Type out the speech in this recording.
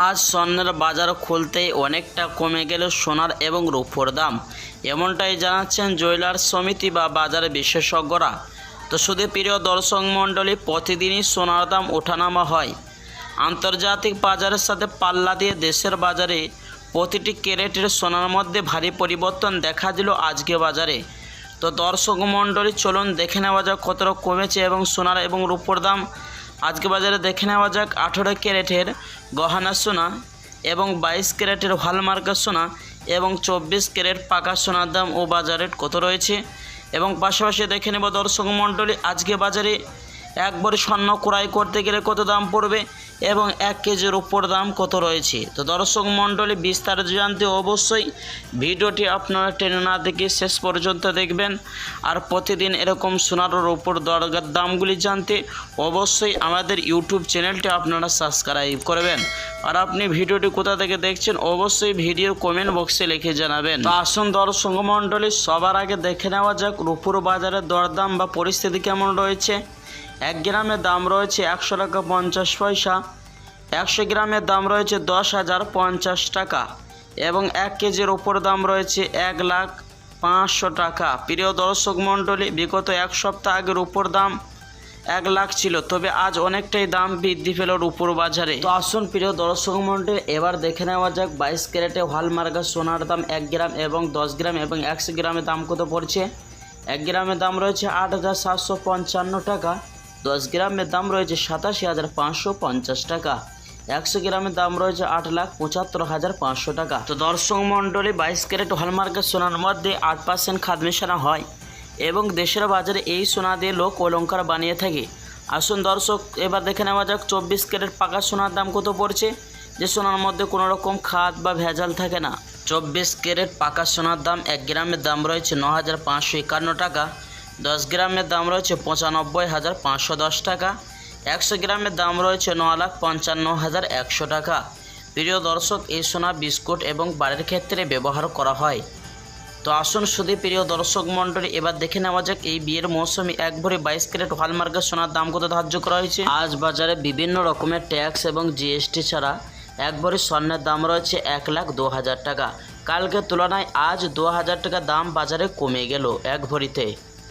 আজ স্বর্ণের বাজার খুলতেই অনেকটা কমে গেল সোনার এবং রূপোর দাম। এমনটাই জানাচ্ছেন জুয়েলার্স সমিতি বা বাজারে বিশেষজ্ঞরা। তো শুধু প্রিয় দর্শক মণ্ডলী, প্রতিদিনই সোনার দাম ওঠানামা হয়। আন্তর্জাতিক বাজারের সাথে পাল্লা দিয়ে দেশের বাজারে প্রতিটি ক্যারেটের সোনার মধ্যে ভারী পরিবর্তন দেখা দিল আজকে বাজারে। তো দর্শক মণ্ডলী, চলুন দেখে নেওয়া যাক কতটা কমেছে এবং সোনার এবং রূপোর দাম আজকে বাজারে দেখে নেওয়া যাক আঠেরো ক্যারেটের গহনা সোনা এবং বাইশ ক্যারেটের হলমার্কের সোনা এবং চব্বিশ ক্যারেট পাকা সোনার দাম ও বাজারে কত রয়েছে। এবং পাশাপাশি দেখে নেব দর্শক মণ্ডলী, আজকে বাজারে একবারে স্বর্ণ ক্রয় করতে গেলে কত দাম পড়বে এবং এক কেজির উপর দাম কত রয়েছে? তো দর্শক মণ্ডলী, বিস্তারিত জানতে অবশ্যই ভিডিওটি আপনারা টেনে না দেখে শেষ পর্যন্ত দেখবেন। আর প্রতিদিন এরকম সোনার উপর দরগার দামগুলি জানতে অবশ্যই আমাদের ইউটিউব চ্যানেলটি আপনারা সাবস্ক্রাইব করবেন। আর আপনি ভিডিওটি কোথা থেকে দেখছেন অবশ্যই ভিডিওর কমেন্ট বক্সে লিখে জানাবেন। তো আসুন দর্শক মণ্ডলী, সবার আগে দেখে নেওয়া যাক রূপুর বাজারের দরদাম বা পরিস্থিতি কেমন রয়েছে। এক গ্রামের দাম রয়েছে একশো টাকা পঞ্চাশ পয়সা, একশো গ্রামের দাম রয়েছে দশ হাজার পঞ্চাশ টাকা এবং এক কেজির ওপর দাম রয়েছে এক লাখ পাঁচশো টাকা। প্রিয় দর্শক মণ্ডলী, বিগত এক সপ্তাহ আগের উপর দাম এক লাখ ছিল, তবে আজ অনেকটাই দাম বৃদ্ধি পেল রূপুর বাজারে। তো আসুন প্রিয় দর্শক মণ্ডলী, এবার দেখে নেওয়া যাক বাইশ ক্যারেটে হলমার্কা সোনার দাম এক গ্রাম এবং দশ গ্রাম এবং একশো গ্রামের দাম কত পড়ছে। এক গ্রামের দাম রয়েছে আট হাজার সাতশো পঞ্চান্ন টাকা, দশ গ্রামের দাম রয়েছে সাতাশি হাজার পাঁচশো পঞ্চাশ টাকা, একশো গ্রামের দাম রয়েছে আট লাখ পঁচাত্তর হাজার পাঁচশো টাকা। তো দর্শক মণ্ডলী, বাইশ ক্যারেট হলমার্কের সোনার মধ্যে আট পার্সেন্ট খাদ মেশানো হয় এবং দেশের বাজারে এই সোনা দিয়ে লোক অলঙ্কার বানিয়ে থাকে। আসুন দর্শক, এবার দেখে নেওয়া যাক চব্বিশ ক্যারেট পাকা সোনার দাম কত পড়ছে, যে সোনার মধ্যে কোনো রকম খাদ বা ভেজাল থাকে না। চব্বিশ ক্যারেট পাকা সোনার দাম এক গ্রামের দাম রয়েছে ন হাজার পাঁচশো একান্ন টাকা। দশ গ্রামের দাম রয়েছে পঁচানব্বই হাজার পাঁচশো দশ টাকা। একশো গ্রামের দাম রয়েছে ন লাখ পঞ্চান্ন হাজার একশো টাকা। প্রিয় দর্শক, এই সোনা বিস্কুট এবং বাড়ির ক্ষেত্রে ব্যবহার করা হয়। তো আসুন শুধু প্রিয় দর্শক মণ্ডলী, এবার দেখে নেওয়া যাক এই বিয়ের মৌসুমে এক ভরি বাইশ ক্যারেট হলমার্কের সোনার দাম কত ধার্য করা হয়েছে। আজ বাজারে বিভিন্ন রকমের ট্যাক্স এবং জিএসটি ছাড়া এক ভরি স্বর্ণের দাম রয়েছে এক লাখ দু হাজার টাকা। কালকের তুলনায় আজ দু হাজার টাকা দাম বাজারে কমে গেল এক ভরিতে।